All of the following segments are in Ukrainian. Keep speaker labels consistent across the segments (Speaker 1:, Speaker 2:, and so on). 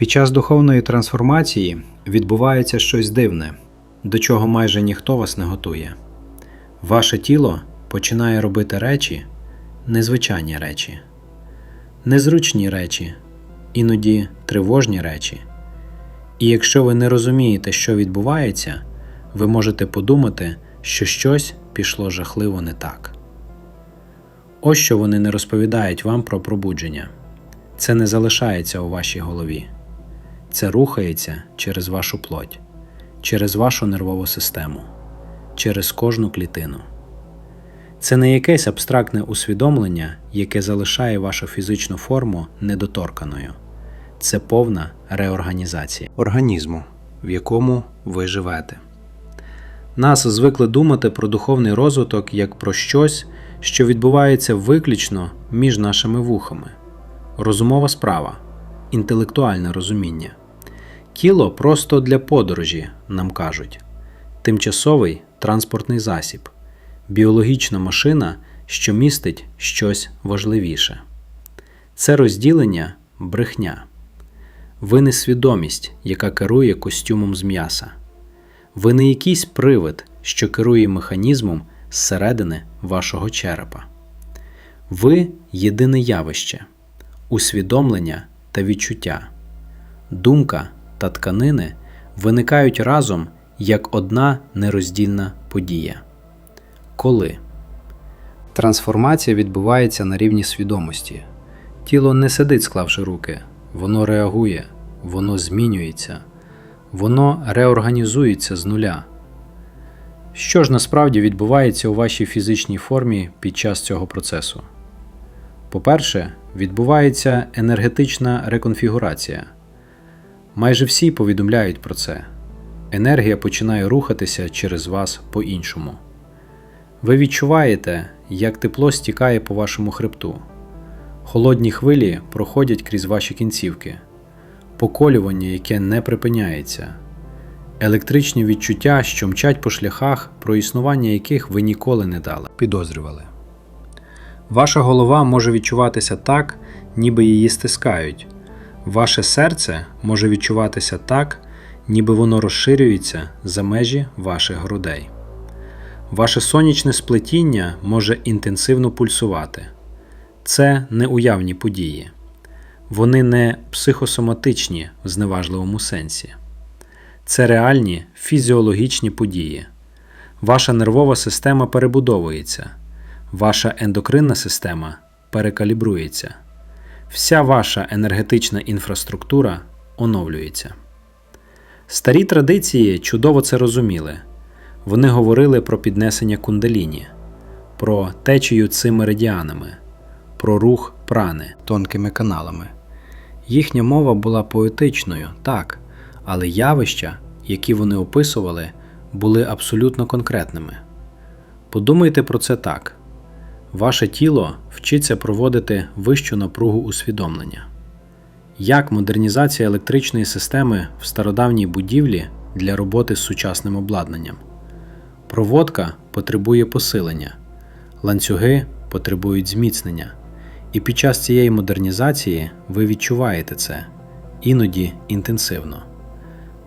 Speaker 1: Під час духовної трансформації відбувається щось дивне, до чого майже ніхто вас не готує. Ваше тіло починає робити речі, незвичайні речі, незручні речі, іноді тривожні речі. І якщо ви не розумієте, що відбувається, ви можете подумати, що щось пішло жахливо не так. Ось що вони не розповідають вам про пробудження. Це не залишається у вашій голові. Це рухається через вашу плоть, через вашу нервову систему, через кожну клітину. Це не якесь абстрактне усвідомлення, яке залишає вашу фізичну форму недоторканою. Це повна реорганізація організму, в якому ви живете. Нас звикли думати про духовний розвиток як про щось, що відбувається виключно між нашими вухами. Розумова справа, інтелектуальне розуміння. Тіло просто для подорожі, нам кажуть, тимчасовий транспортний засіб, біологічна машина, що містить щось важливіше. Це розділення брехня. Ви не свідомість, яка керує костюмом з м'яса. Ви не якийсь привид, що керує механізмом зсередини вашого черепа. Ви єдине явище, усвідомлення та відчуття, думка та тканини виникають разом як одна нероздільна подія. Коли трансформація відбувається на рівні свідомості, тіло не сидить, склавши руки, воно реагує, воно змінюється, воно реорганізується з нуля. Що ж насправді відбувається у вашій фізичній формі під час цього процесу? По-перше, відбувається енергетична реконфігурація. Майже всі повідомляють про це. Енергія починає рухатися через вас по-іншому. Ви відчуваєте, як тепло стікає по вашому хребту. Холодні хвилі проходять крізь ваші кінцівки, поколювання, яке не припиняється, електричні відчуття, що мчать по шляхах, про існування яких ви ніколи не дали, підозрювали. Ваша голова може відчуватися так, ніби її стискають. Ваше серце може відчуватися так, ніби воно розширюється за межі ваших грудей. Ваше сонячне сплетіння може інтенсивно пульсувати. Це не уявні події. Вони не психосоматичні в зневажливому сенсі. Це реальні фізіологічні події. Ваша нервова система перебудовується, ваша ендокринна система перекалібрується, вся ваша енергетична інфраструктура оновлюється. Старі традиції чудово це розуміли. Вони говорили про піднесення кундаліні, про течію цими меридіанами, про рух прани тонкими каналами. Їхня мова була поетичною, так, але явища, які вони описували, були абсолютно конкретними. Подумайте про це так: ваше тіло вчиться проводити вищу напругу усвідомлення. Як модернізація електричної системи в стародавній будівлі для роботи з сучасним обладнанням? Проводка потребує посилення, ланцюги потребують зміцнення, і під час цієї модернізації ви відчуваєте це іноді інтенсивно.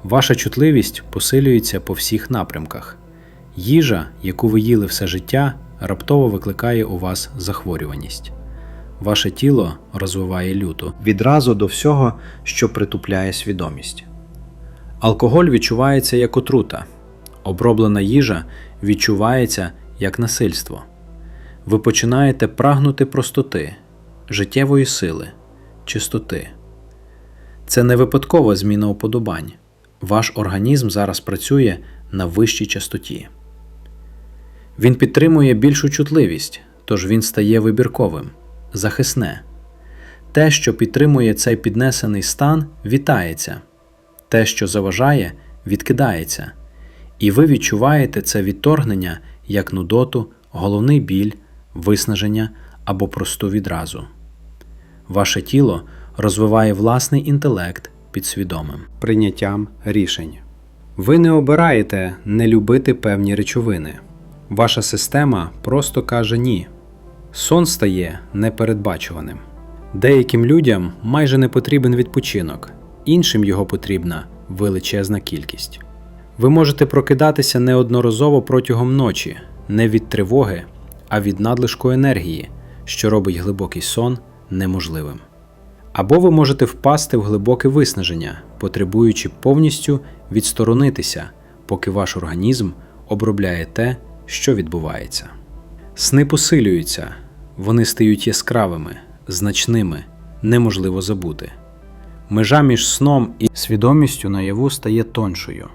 Speaker 1: Ваша чутливість посилюється по всіх напрямках. Їжа, яку ви їли все життя, раптово викликає у вас захворюваність. Ваше тіло розвиває люту відразу до всього, що притупляє свідомість. Алкоголь відчувається як отрута, оброблена їжа відчувається як насильство. Ви починаєте прагнути простоти, життєвої сили, чистоти. Це не випадкова зміна уподобань. Ваш організм зараз працює на вищій частоті. Він підтримує більшу чутливість, тож він стає вибірковим, захисне. Те, що підтримує цей піднесений стан, вітається, те, що заважає, відкидається, і ви відчуваєте це відторгнення як нудоту, головний біль, виснаження або просту відразу. Ваше тіло розвиває власний інтелект підсвідомим прийняттям рішень. Ви не обираєте не любити певні речовини. Ваша система просто каже ні. Сон стає непередбачуваним. Деяким людям майже не потрібен відпочинок, іншим його потрібна величезна кількість. Ви можете прокидатися неодноразово протягом ночі, не від тривоги, а від надлишку енергії, що робить глибокий сон неможливим. Або ви можете впасти в глибоке виснаження, потребуючи повністю відсторонитися, поки ваш організм обробляє те, що відбувається. Сни посилюються, вони стають яскравими, значними, неможливо забути. Межа між сном і свідомістю наяву стає тоншою.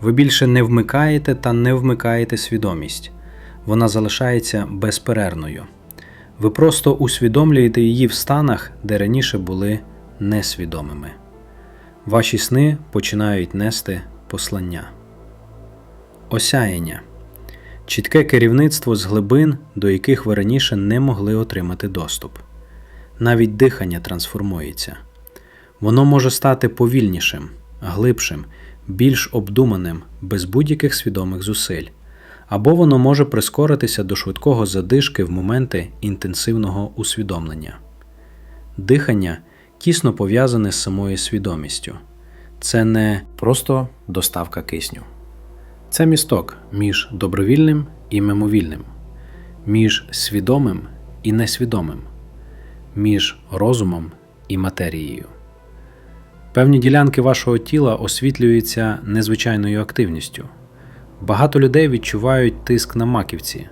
Speaker 1: Ви більше не вмикаєте та не вмикаєте свідомість, вона залишається безперервною. Ви просто усвідомлюєте її в станах, де раніше були несвідомими. Ваші сни починають нести послання. Осяяння чітке керівництво з глибин, до яких ви раніше не могли отримати доступ. Навіть дихання трансформується. Воно може стати повільнішим, глибшим, більш обдуманим, без будь-яких свідомих зусиль, або воно може прискоритися до швидкого задишки в моменти інтенсивного усвідомлення. Дихання тісно пов'язане з самою свідомістю. Це не просто доставка кисню. Це місток між добровільним і мимовільним, між свідомим і несвідомим, між розумом і матерією. Певні ділянки вашого тіла освітлюються незвичайною активністю. Багато людей відчувають тиск на маківці,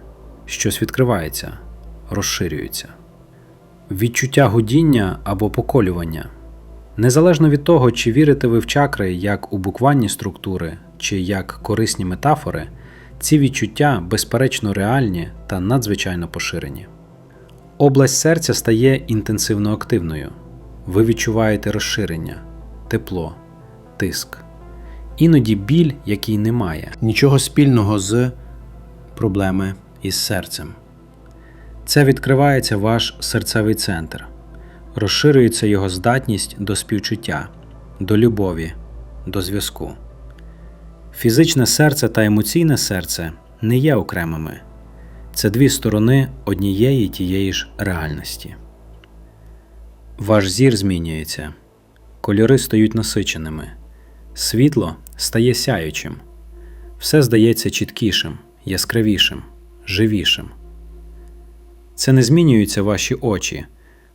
Speaker 1: щось відкривається, розширюється. Відчуття гудіння або поколювання. Незалежно від того, чи вірите ви в чакри як у буквальні структури, чи як корисні метафори, ці відчуття безперечно реальні та надзвичайно поширені. Область серця стає інтенсивно активною. Ви відчуваєте розширення, тепло, тиск, іноді біль, який не має нічого спільного з проблеми із серцем. Це відкривається ваш серцевий центр, розширюється його здатність до співчуття, до любові, до зв'язку. Фізичне серце та емоційне серце не є окремими, це дві сторони однієї тієї ж реальності. Ваш зір змінюється, кольори стають насиченими, світло стає сяючим, все здається чіткішим, яскравішим, живішим. Це не змінюються ваші очі,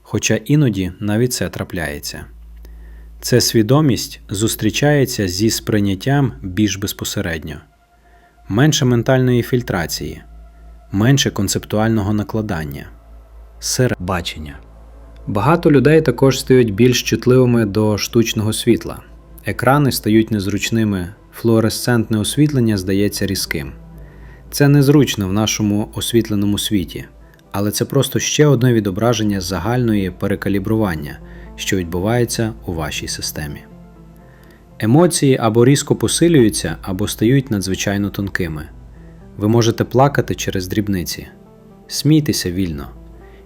Speaker 1: хоча іноді навіть це трапляється. Це свідомість зустрічається зі сприйняттям більш безпосередньо, менше ментальної фільтрації, менше концептуального накладання, сире бачення. Багато людей також стають більш чутливими до штучного світла. Екрани стають незручними, флуоресцентне освітлення здається різким. Це незручно в нашому освітленому світі, але це просто ще одне відображення загальної перекалібрування, що відбувається у вашій системі. Емоції або різко посилюються, або стають надзвичайно тонкими. Ви можете плакати через дрібниці. Смійтеся вільно.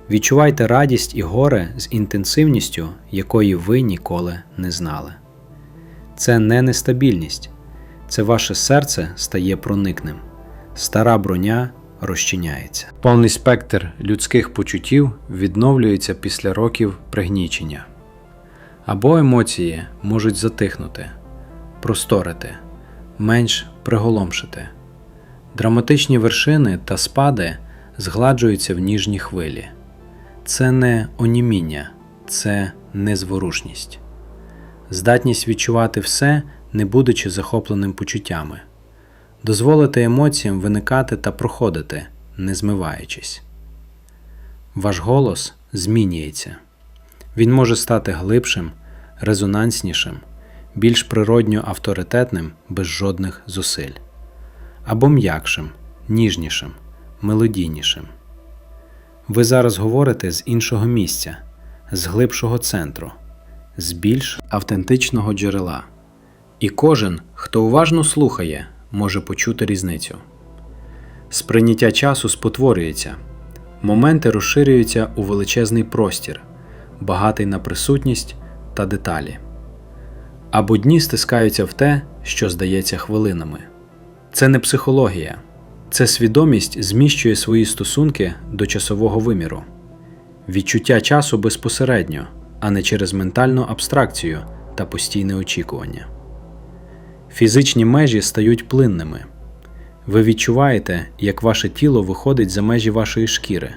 Speaker 1: Відчувайте радість і горе з інтенсивністю, якої ви ніколи не знали. Це не нестабільність, це ваше серце стає проникним, стара броня розчиняється. Повний спектр людських почуттів відновлюється після років пригнічення. Або емоції можуть затихнути, просторити, менш приголомшити. Драматичні вершини та спади згладжуються в ніжні хвилі. Це не оніміння, це незворушність, здатність відчувати все, не будучи захопленим почуттями, дозволити емоціям виникати та проходити, не змиваючись. Ваш голос змінюється. Він може стати глибшим, резонанснішим, більш природньо авторитетним без жодних зусиль, або м'якшим, ніжнішим, мелодійнішим. Ви зараз говорите з іншого місця, з глибшого центру, з більш автентичного джерела. І кожен, хто уважно слухає, може почути різницю. Сприйняття часу спотворюється, моменти розширюються у величезний простір, багатий на присутність та деталі. Або дні стискаються в те, що здається хвилинами. Це не психологія. Це свідомість зміщує свої стосунки до часового виміру, відчуття часу безпосередньо, а не через ментальну абстракцію та постійне очікування. Фізичні межі стають плинними. Ви відчуваєте, як ваше тіло виходить за межі вашої шкіри.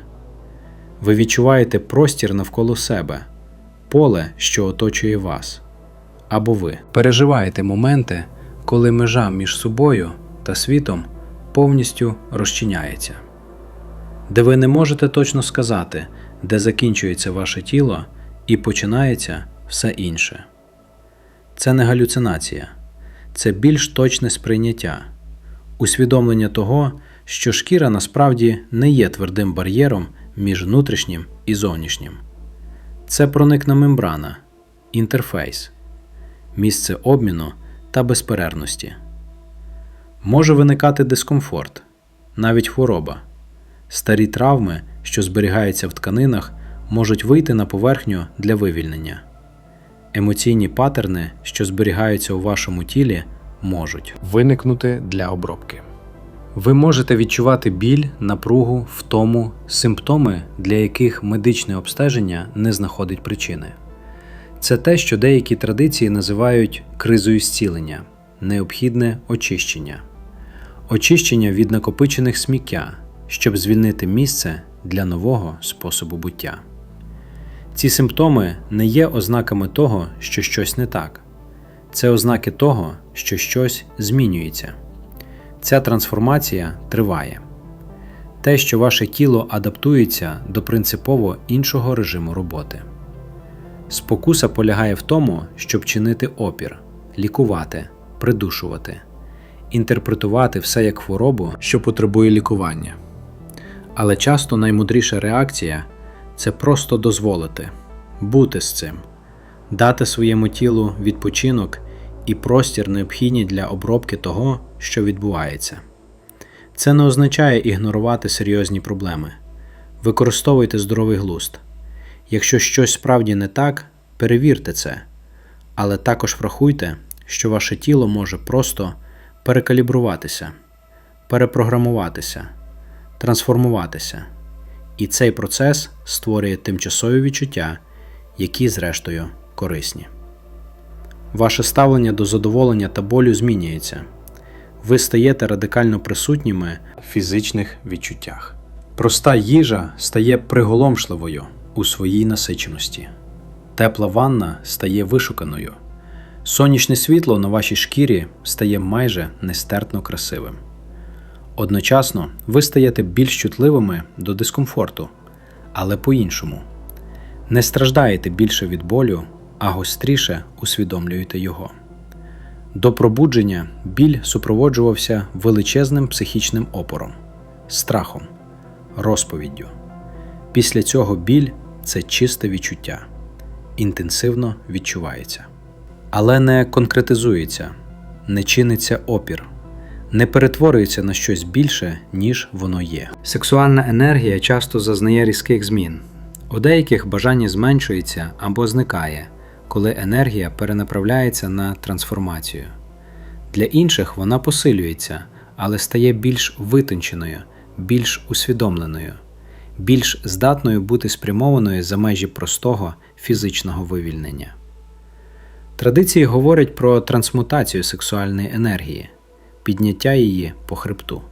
Speaker 1: Ви відчуваєте простір навколо себе, поле, що оточує вас. Або ви переживаєте моменти, коли межа між собою та світом повністю розчиняється, де ви не можете точно сказати, де закінчується ваше тіло і починається все інше. Це не галюцинація, це більш точне сприйняття, усвідомлення того, що шкіра насправді не є твердим бар'єром між внутрішнім і зовнішнім. Це проникна мембрана, інтерфейс, місце обміну та безперервності. Може виникати дискомфорт, навіть хвороба. Старі травми, що зберігаються в тканинах, можуть вийти на поверхню для вивільнення. Емоційні патерни, що зберігаються у вашому тілі, можуть виникнути для обробки. Ви можете відчувати біль, напругу, втому, симптоми, для яких медичне обстеження не знаходить причини. Це те, що деякі традиції називають кризою зцілення, необхідне очищення, очищення від накопичених сміття, щоб звільнити місце для нового способу буття. Ці симптоми не є ознаками того, що щось не так, це ознаки того, що щось змінюється. Ця трансформація триває. Те, що ваше тіло адаптується до принципово іншого режиму роботи. Спокуса полягає в тому, щоб чинити опір, лікувати, придушувати, інтерпретувати все як хворобу, що потребує лікування. Але часто наймудріша реакція це просто дозволити, бути з цим, дати своєму тілу відпочинок і простір необхідні для обробки того, що відбувається. Це не означає ігнорувати серйозні проблеми. Використовуйте здоровий глузд. Якщо щось справді не так, перевірте це, але також врахуйте, що ваше тіло може просто перекалібруватися, перепрограмуватися, трансформуватися, і цей процес створює тимчасові відчуття, які, зрештою, корисні. Ваше ставлення до задоволення та болю змінюється. Ви стаєте радикально присутніми в фізичних відчуттях. Проста їжа стає приголомшливою у своїй насиченості. Тепла ванна стає вишуканою. Сонячне світло на вашій шкірі стає майже нестерпно красивим. Одночасно ви стаєте більш чутливими до дискомфорту, але по-іншому. Не страждаєте більше від болю, а гостріше усвідомлюєте його. До пробудження біль супроводжувався величезним психічним опором, страхом, розповіддю. Після цього біль це чисте відчуття, інтенсивно відчувається, але не конкретизується, не чиниться опір, не перетворюється на щось більше, ніж воно є. Сексуальна енергія часто зазнає різких змін. У деяких бажання зменшується або зникає, коли енергія перенаправляється на трансформацію. Для інших вона посилюється, але стає більш витонченою, більш усвідомленою, більш здатною бути спрямованою за межі простого фізичного вивільнення. Традиції говорять про трансмутацію сексуальної енергії, підняття її по хребту,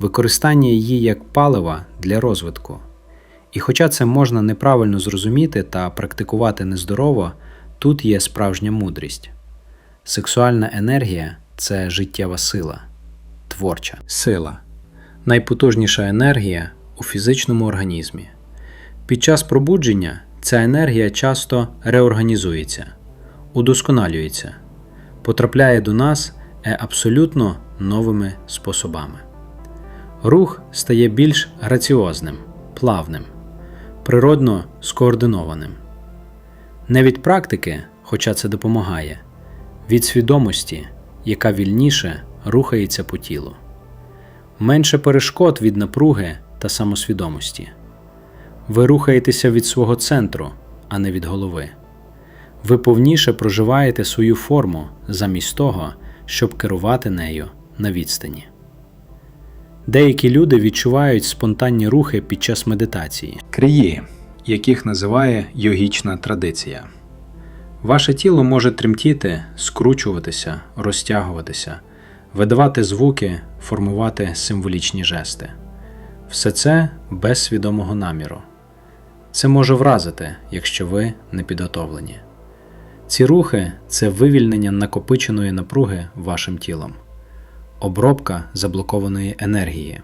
Speaker 1: використання її як палива для розвитку. І хоча це можна неправильно зрозуміти та практикувати нездорово, тут є справжня мудрість. Сексуальна енергія це життєва сила, творча сила, найпотужніша енергія у фізичному організмі. Під час пробудження ця енергія часто реорганізується, удосконалюється, потрапляє до нас е абсолютно новими способами. Рух стає більш граціозним, плавним, природно скоординованим. Не від практики, хоча це допомагає, від свідомості, яка вільніше рухається по тілу, менше перешкод від напруги та самосвідомості. Ви рухаєтеся від свого центру, а не від голови. Ви повніше проживаєте свою форму замість того, щоб керувати нею на відстані. Деякі люди відчувають спонтанні рухи під час медитації, крії, яких називає йогічна традиція. Ваше тіло може тремтіти, скручуватися, розтягуватися, видавати звуки, формувати символічні жести. Все це без свідомого наміру. Це може вразити, якщо ви не підготовлені. Ці рухи це вивільнення накопиченої напруги вашим тілом, обробка заблокованої енергії,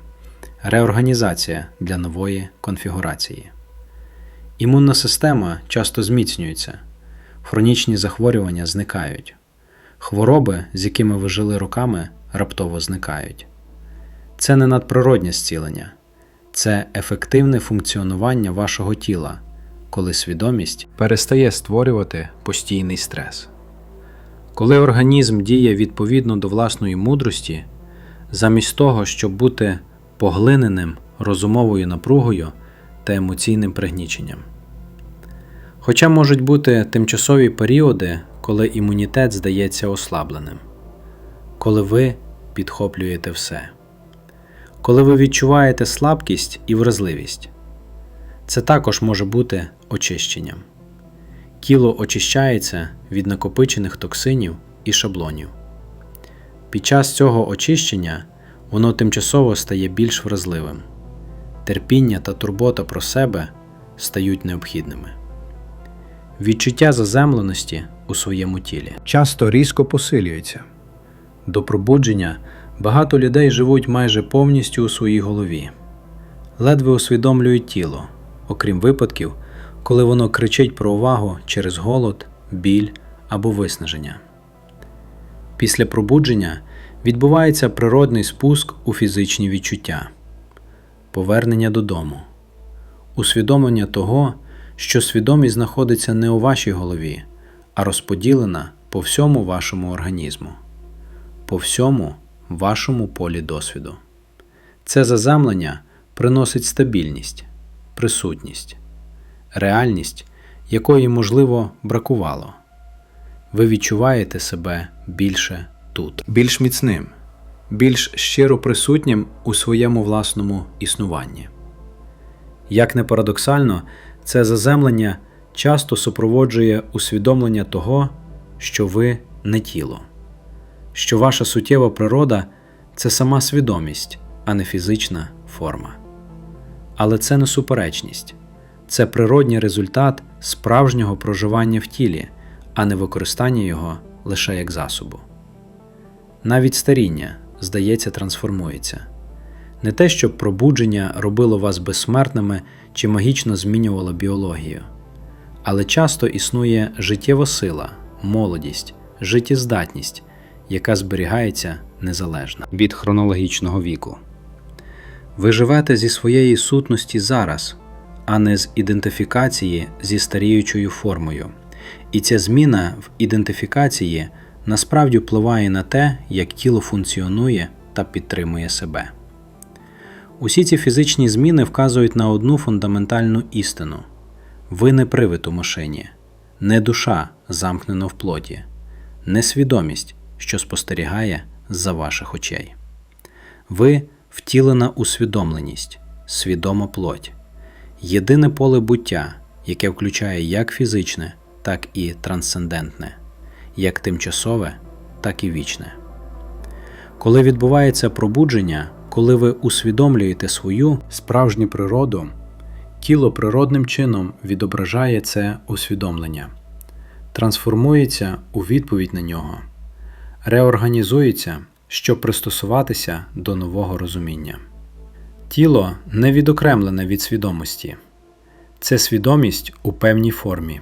Speaker 1: реорганізація для нової конфігурації. Імунна система часто зміцнюється, хронічні захворювання зникають, хвороби, з якими ви жили роками, раптово зникають. Це не надприроднє зцілення, це ефективне функціонування вашого тіла, коли свідомість перестає створювати постійний стрес. Коли організм діє відповідно до власної мудрості, замість того, щоб бути поглиненим розумовою напругою та емоційним пригніченням. Хоча можуть бути тимчасові періоди, коли імунітет здається ослабленим, коли ви підхоплюєте все, коли ви відчуваєте слабкість і вразливість, це також може бути очищенням. Тіло очищається від накопичених токсинів і шаблонів. Під час цього очищення воно тимчасово стає більш вразливим. Терпіння та турбота про себе стають необхідними. Відчуття заземленості у своєму тілі часто різко посилюється. До пробудження багато людей живуть майже повністю у своїй голові, ледве усвідомлюють тіло, окрім випадків, коли воно кричить про увагу через голод, біль або виснаження. Після пробудження відбувається природний спуск у фізичні відчуття, повернення додому, усвідомлення того, що свідомість знаходиться не у вашій голові, а розподілена по всьому вашому організму, по всьому вашому полі досвіду. Це заземлення приносить стабільність, присутність, реальність, якої, можливо, бракувало. Ви відчуваєте себе більше тут, більш міцним, більш щиро присутнім у своєму власному існуванні. Як не парадоксально, це заземлення часто супроводжує усвідомлення того, що ви не тіло, що ваша суттєва природа це сама свідомість, а не фізична форма. Але це не суперечність, це природній результат справжнього проживання в тілі, а не використання його лише як засобу. Навіть старіння, здається, трансформується. Не те, щоб пробудження робило вас безсмертними чи магічно змінювало біологію, але часто існує життєва сила, молодість, життєздатність, яка зберігається незалежно від хронологічного віку. Ви живете зі своєї сутності зараз, а не з ідентифікації зі старіючою формою, і ця зміна в ідентифікації насправді впливає на те, як тіло функціонує та підтримує себе. Усі ці фізичні зміни вказують на одну фундаментальну істину: ви не привид у машині, не душа, замкнена в плоті, не свідомість, що спостерігає з-за ваших очей. Ви втілена усвідомленість, свідома плоть, єдине поле буття, яке включає як фізичне, так і трансцендентне, як тимчасове, так і вічне. Коли відбувається пробудження, коли ви усвідомлюєте свою справжню природу, тіло природним чином відображає це усвідомлення, трансформується у відповідь на нього, реорганізується, щоб пристосуватися до нового розуміння. Тіло не відокремлене від свідомості, це свідомість у певній формі,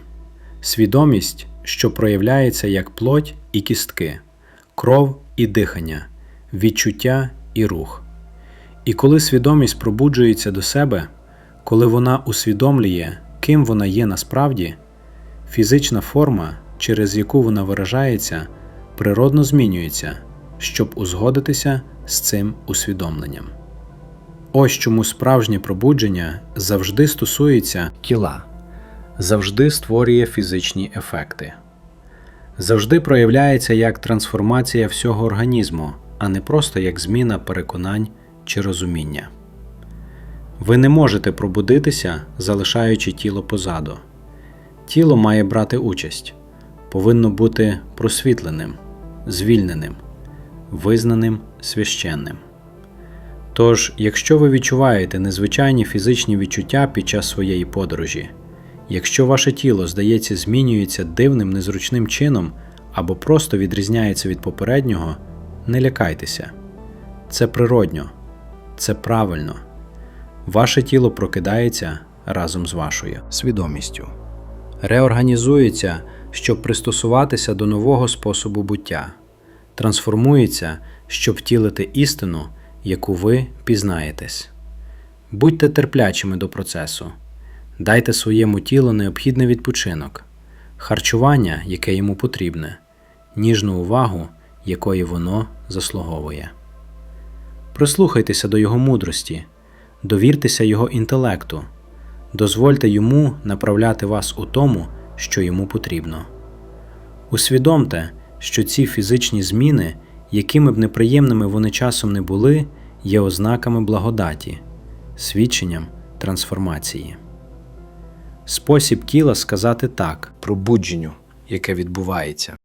Speaker 1: свідомість, що проявляється як плоть і кістки, кров і дихання, відчуття і рух. І коли свідомість пробуджується до себе, коли вона усвідомлює, ким вона є насправді, фізична форма, через яку вона виражається, природно змінюється, щоб узгодитися з цим усвідомленням. Ось чому справжнє пробудження завжди стосується тіла, завжди створює фізичні ефекти, завжди проявляється як трансформація всього організму, а не просто як зміна переконань чи розуміння. Ви не можете пробудитися, залишаючи тіло позаду. Тіло має брати участь, повинно бути просвітленим, звільненим, визнаним священним. Тож, якщо ви відчуваєте незвичайні фізичні відчуття під час своєї подорожі, якщо ваше тіло, здається, змінюється дивним незручним чином або просто відрізняється від попереднього, не лякайтеся. Це природньо, це правильно. Ваше тіло прокидається разом з вашою свідомістю, реорганізується, щоб пристосуватися до нового способу буття, трансформується, щоб втілити істину, яку ви пізнаєтесь. Будьте терплячими до процесу, дайте своєму тілу необхідний відпочинок, харчування, яке йому потрібне, ніжну увагу, якої воно заслуговує. Прислухайтеся до його мудрості, довіртеся його інтелекту, дозвольте йому направляти вас у тому, що йому потрібно. Усвідомте, що ці фізичні зміни, якими б неприємними вони часом не були, є ознаками благодаті, свідченням трансформації. Спосіб тіла сказати так пробудженню, яке відбувається.